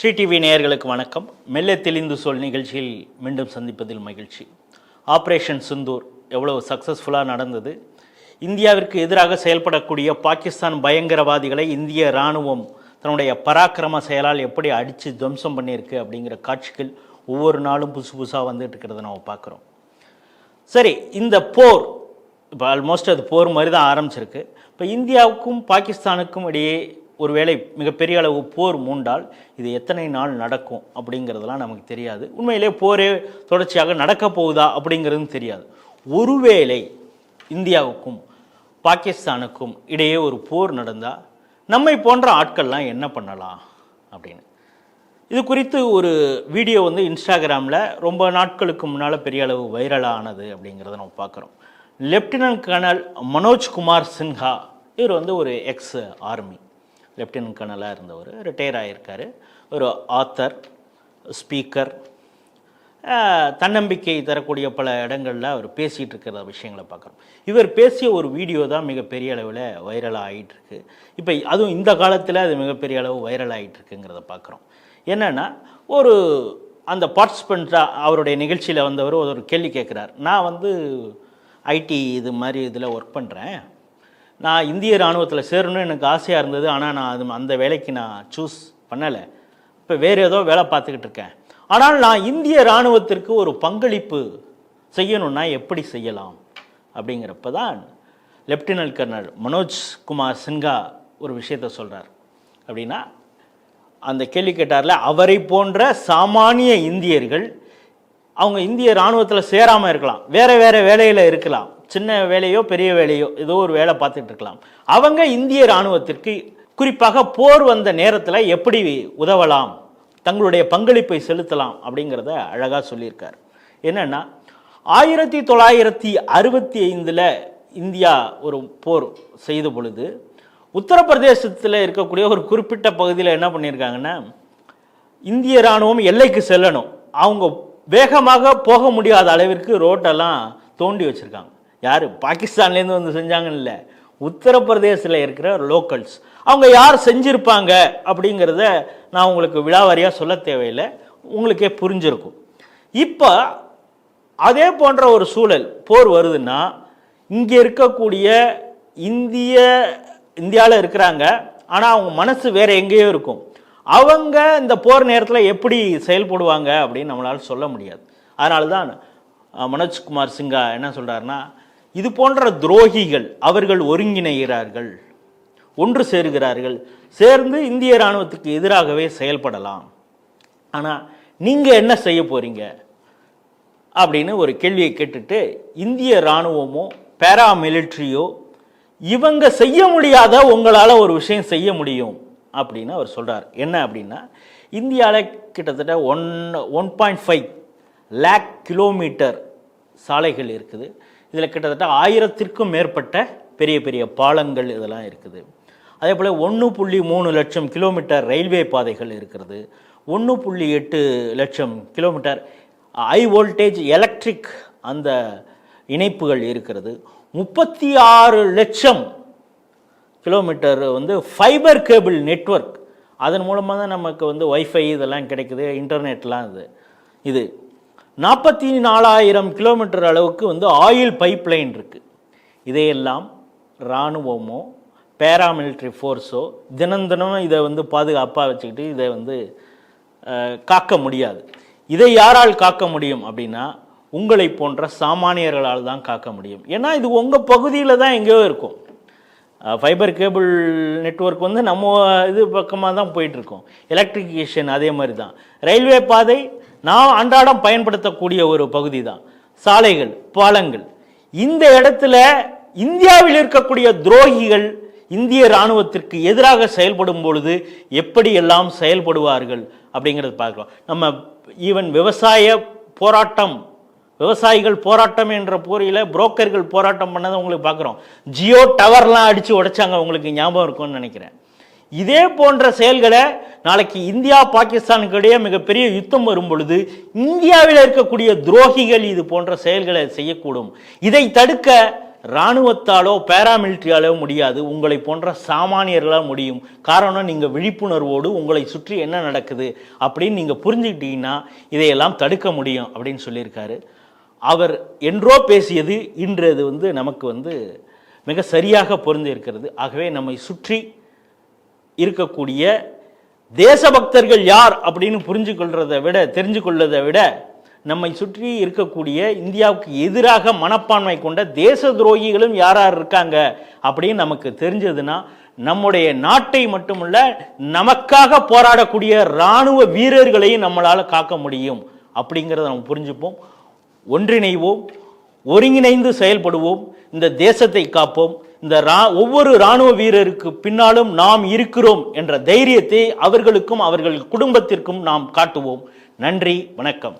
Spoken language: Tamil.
ஸ்ரீ டிவி நேயர்களுக்கு வணக்கம். மெல்ல தெளிந்து சொல் நிகழ்ச்சியில் மீண்டும் சந்திப்பதில் மகிழ்ச்சி. ஆப்ரேஷன் சிந்தூர் எவ்வளவு சக்ஸஸ்ஃபுல்லாக நடந்தது? இந்தியாவிற்கு எதிராக செயல்படக்கூடிய பாகிஸ்தான் பயங்கரவாதிகளை இந்திய இராணுவம் தன்னுடைய பராக்கிரம செயலால் எப்படி அடித்து துவம்சம் பண்ணியிருக்கு அப்படிங்கிற காட்சிகள் ஒவ்வொரு நாளும் புதுசு புதுசாக வந்துட்டு இருக்கிறத நம்ம பார்க்குறோம். சரி இந்த போர் இப்போ ஆல்மோஸ்ட் அது போர் மாதிரி தான் ஆரம்பிச்சிருக்கு. இப்போ இந்தியாவுக்கும் பாகிஸ்தானுக்கும் இடையே ஒருவேளை மிகப்பெரிய அளவு போர் மூண்டால் இது எத்தனை நாள் நடக்கும் அப்படிங்கிறதெல்லாம் நமக்கு தெரியாது. உண்மையிலே போரே தொடர்ச்சியாக நடக்க போகுதா அப்படிங்கிறதும் தெரியாது. ஒருவேளை இந்தியாவுக்கும் பாகிஸ்தானுக்கும் இடையே ஒரு போர் நடந்தால் நம்மை போன்ற ஆட்கள்லாம் என்ன பண்ணலாம் அப்படின்னு. இது குறித்து ஒரு வீடியோ வந்து இன்ஸ்டாகிராமில் ரொம்ப நாட்களுக்கு முன்னால் பெரிய அளவு வைரலாக ஆனது அப்படிங்கிறத நம்ம பார்க்குறோம். லெப்டினன்ட் கர்னல் மனோஜ்குமார் சின்ஹா இவர் வந்து ஒரு எக்ஸ் ஆர்மி. லெப்டினன்ட் கர்னலாக இருந்தவர். ரிட்டையர் ஆகியிருக்காரு ஒரு ஆத்தர் ஸ்பீக்கர் தன்னம்பிக்கை தரக்கூடிய பல இடங்களில் அவர் பேசிகிட்டு இருக்கிற விஷயங்களை பார்க்குறோம். இவர் பேசிய ஒரு வீடியோ தான் மிகப்பெரிய அளவில் வைரலாக ஆகிட்டுருக்கு இப்போ அதுவும் இந்த காலத்தில் அது மிகப்பெரிய அளவு வைரல் ஆகிட்டு இருக்குங்கிறத பார்க்குறோம். என்னென்னா ஒரு அந்த பார்ட்டிசிபெண்ட்டாக அவருடைய நிகழ்ச்சியில் வந்தவர் ஒரு கேள்வி கேட்குறார். நான் வந்து ஐடி இது மாதிரி இதில் ஒர்க் பண்ணுறேன் நான் இந்திய இராணுவத்தில் சேரணும்னு எனக்கு ஆசையாக இருந்தது. ஆனால் நான் அது அந்த வேலைக்கு நான் சூஸ் பண்ணலை. இப்போ வேறு ஏதோ வேலை பார்த்துக்கிட்டு இருக்கேன். ஆனால் நான் இந்திய இராணுவத்திற்கு ஒரு பங்களிப்பு செய்யணும்னா எப்படி செய்யலாம்? அப்படிங்கிறப்ப தான் லெப்டினன்ட் கர்னல் மனோஜ் குமார் சின்ஹா ஒரு விஷயத்த சொல்கிறார் அப்படின்னா அந்த கேள்வி கேட்டார்ல அவரை போன்ற சாமானிய இந்தியர்கள் அவங்க இந்திய இராணுவத்தில் சேராமல் இருக்கலாம். வேறு வேறு வேலையில் இருக்கலாம். சின்ன வேலையோ பெரிய வேலையோ ஏதோ ஒரு வேலை பார்த்துட்டு இருக்கலாம் அவங்க இந்திய இராணுவத்திற்கு குறிப்பாக போர் வந்த நேரத்தில் எப்படி உதவலாம் தங்களுடைய பங்களிப்பை செலுத்தலாம் அப்படிங்கிறத அழகாக சொல்லியிருக்கார். என்னென்னா ஆயிரத்தி தொள்ளாயிரத்தி அறுபத்தி ஐந்தில் இந்தியா ஒரு போர் செய்த பொழுது உத்தரப்பிரதேசத்தில் இருக்கக்கூடிய ஒரு குறிப்பிட்ட பகுதியில் என்ன பண்ணியிருக்காங்கன்னா இந்திய இராணுவம் எல்லைக்கு செல்லணும். அவங்க வேகமாக போக முடியாத அளவிற்கு ரோட்டெல்லாம் தோண்டி வச்சுருக்காங்க. யார்? பாகிஸ்தான்லேருந்து வந்து செஞ்சாங்கன்னு இல்லை உத்தரப்பிரதேசில் இருக்கிற லோக்கல்ஸ் அவங்க யார் செஞ்சுருப்பாங்க அப்படிங்கிறத நான் உங்களுக்கு விழாவாரியாக சொல்ல தேவையில்லை. உங்களுக்கே புரிஞ்சிருக்கும். இப்போ அதே போன்ற ஒரு சூழல் போர் வருதுன்னா இங்கே இருக்கக்கூடிய இந்திய இந்தியாவில் இருக்கிறாங்க. ஆனால் அவங்க மனசு வேறு எங்கேயோ இருக்கும். அவங்க இந்த போர் நேரத்தில் எப்படி செயல்படுவாங்க அப்படின்னு நம்மளால் சொல்ல முடியாது. அதனால தான் மனோஜ்குமார் சிங்கா என்ன சொல்கிறாருன்னா இது போன்ற துரோகிகள் அவர்கள் ஒருங்கிணைகிறார்கள் ஒன்று சேருகிறார்கள் சேர்ந்து இந்திய இராணுவத்துக்கு எதிராகவே செயல்படலாம். ஆனால் நீங்கள் என்ன செய்ய போகிறீங்க அப்படின்னு ஒரு கேள்வியை கேட்டுட்டு இந்திய இராணுவமோ பேராமிலிட்ரியோ இவங்க செய்ய முடியாத உங்களால் ஒரு விஷயம் செய்ய முடியும் அப்படின்னு அவர் சொல்கிறார் என்ன அப்படின்னா இந்தியாவில் கிட்டத்தட்ட one one point five lakh kilometre சாலைகள் இருக்குது. இதில் கிட்டத்தட்ட ஆயிரத்திற்கும் மேற்பட்ட பெரிய பெரிய பாலங்கள் இதெல்லாம் இருக்குது. அதே போல் ஒன்று புள்ளி மூணு லட்சம் கிலோமீட்டர் ரயில்வே பாதைகள் இருக்கிறது. ஒன்று புள்ளி எட்டு லட்சம் கிலோமீட்டர் ஹை வோல்டேஜ் எலக்ட்ரிக் அந்த இணைப்புகள் இருக்கிறது. முப்பத்தி ஆறு லட்சம் கிலோமீட்டர் வந்து ஃபைபர் கேபிள் நெட்வொர்க் அதன் மூலமாக தான் நமக்கு வந்து ஒய்ஃபை இதெல்லாம் கிடைக்குது இன்டர்நெட்லாம் இது. இது நாற்பத்தி நாலாயிரம் கிலோமீட்டர் அளவுக்கு வந்து ஆயில் பைப்லைன் இருக்குது இதையெல்லாம் இராணுவமோ பேராமிலிட்ரி ஃபோர்ஸோ தினம் தினம் இதை வந்து பாதுகாப்பாக வச்சுக்கிட்டு இதை வந்து காக்க முடியாது. இதை யாரால் காக்க முடியும் அப்படின்னா உங்களை போன்ற சாமானியர்களால் தான் காக்க முடியும். ஏன்னா இது உங்கள் பகுதியில் தான் எங்கேயோ இருக்கும். ஃபைபர் கேபிள் நெட்வொர்க் வந்து நம்ம இது பக்கமாக தான் போயிட்டுருக்கோம். எலக்ட்ரிகேஷன் அதே மாதிரி தான். ரயில்வே பாதை நான் அன்றாடம் பயன்படுத்தக்கூடிய ஒரு பகுதி தான். சாலைகள் பாலங்கள். இந்த இடத்துல இந்தியாவில் இருக்கக்கூடிய துரோகிகள் இந்திய இராணுவத்திற்கு எதிராக செயல்படும் பொழுது எப்படியெல்லாம் செயல்படுவார்கள் அப்படிங்கிறது பார்க்கலாம். நம்ம ஈவன் விவசாய போராட்டம் விவசாயிகள் போராட்டம் என்ற போரியில் புரோக்கர்கள் போராட்டம் பண்ணதை உங்களுக்கு பார்க்குறோம். ஜியோ டவர்லாம் அடித்து உடைச்சாங்க உங்களுக்கு ஞாபகம் இருக்கும்னு நினைக்கிறேன். இதே போன்ற செயல்களை நாளைக்கு இந்தியா பாகிஸ்தானுக்கு இடையே மிகப்பெரிய யுத்தம் வரும் பொழுது இந்தியாவில் இருக்கக்கூடிய துரோகிகள் இது போன்ற செயல்களை செய்யக்கூடும். இதை தடுக்க இராணுவத்தாலோ பேராமிலிட்ரியாலோ முடியாது. உங்களை போன்ற சாமானியர்களால் முடியும். காரணம் நீங்கள் விழிப்புணர்வோடு உங்களை சுற்றி என்ன நடக்குது அப்படின்னு நீங்கள் புரிஞ்சுக்கிட்டீங்கன்னா இதையெல்லாம் தடுக்க முடியும் அப்படின்னு சொல்லியிருக்காரு. அவர் என்றோ பேசியது இன்று அது வந்து நமக்கு வந்து மிக சரியாக பொருந்திருக்கிறது ஆகவே நம்மை சுற்றி இருக்கக்கூடிய தேசபக்தர்கள் யார் அப்படின்னு புரிஞ்சு கொள்றதை விட தெரிஞ்சு கொள்வதை விட நம்மை சுற்றி இருக்கக்கூடிய இந்தியாவுக்கு எதிராக மனப்பான்மை கொண்ட தேச துரோகிகளும் யார் யார் இருக்காங்க அப்படின்னு நமக்கு தெரிஞ்சதுன்னா நம்முடைய நாட்டை மட்டுமல்ல நமக்காக போராடக்கூடிய இராணுவ வீரர்களையும் நம்மளால் காக்க முடியும் அப்படிங்கிறத நம்ம புரிஞ்சுப்போம். ஒன்றிணைவோம் ஒருங்கிணைந்து செயல்படுவோம் இந்த தேசத்தை காப்போம் இந்த ரா ஒவ்வொரு இராணுவ வீரருக்கு பின்னாலும் நாம் இருக்கிறோம் என்ற தைரியத்தை அவர்களுக்கும் அவர்கள் குடும்பத்திற்கும் நாம் காட்டுவோம். நன்றி வணக்கம்.